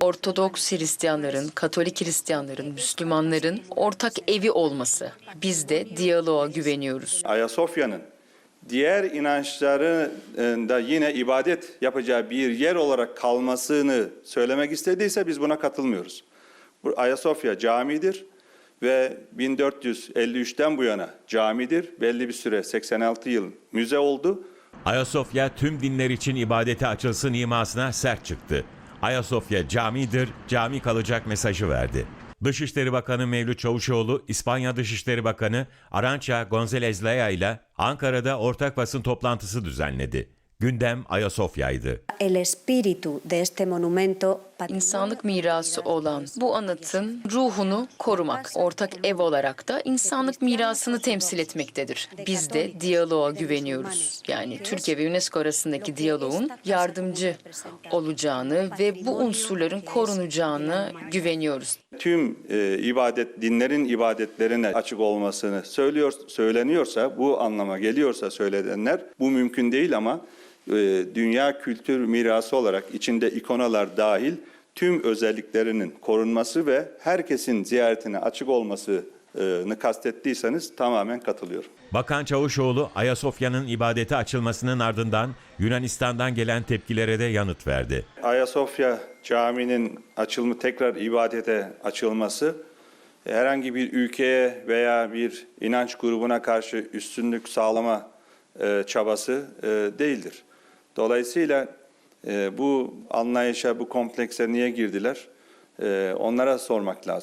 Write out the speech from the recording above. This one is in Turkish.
Ortodoks Hristiyanların, Katolik Hristiyanların, Müslümanların ortak evi olması. Biz de diyaloğa güveniyoruz. Ayasofya'nın diğer inançların da yine ibadet yapacağı bir yer olarak kalmasını söylemek istediyse biz buna katılmıyoruz. Bu Ayasofya camidir ve 1453'ten bu yana camidir. Belli bir süre 86 yıl müze oldu. Ayasofya tüm dinler için ibadete açılsın imasına sert çıktı. Ayasofya camidir, cami kalacak mesajı verdi. Dışişleri Bakanı Mevlüt Çavuşoğlu, İspanya Dışişleri Bakanı Arancha González Laya ile Ankara'da ortak basın toplantısı düzenledi. Gündem Ayasofya'ydı. el espíritu de este monumento İnsanlık mirası olan bu anıtın ruhunu korumak, ortak ev olarak da insanlık mirasını temsil etmektedir. Biz de diyaloğa güveniyoruz. Yani Türkiye ve UNESCO arasındaki diyaloğun yardımcı olacağını ve bu unsurların korunacağını güveniyoruz. Tüm e, ibadet dinlerin ibadetlerine açık olmasını söylüyor söyleniyorsa bu anlama geliyorsa söylenenler bu mümkün değil ama e, dünya kültür mirası olarak içinde ikonalar dahil tüm özelliklerinin korunması ve herkesin ziyaretine açık olmasını kastettiyseniz tamamen katılıyorum. Bakan Çavuşoğlu, Ayasofya'nın ibadete açılmasının ardından Yunanistan'dan gelen tepkilere de yanıt verdi. Ayasofya Camii'nin açılımı tekrar ibadete açılması herhangi bir ülkeye veya bir inanç grubuna karşı üstünlük sağlama e, çabası e, değildir. Dolayısıyla e, bu anlayışa, bu komplekse niye girdiler? E, onlara sormak lazım.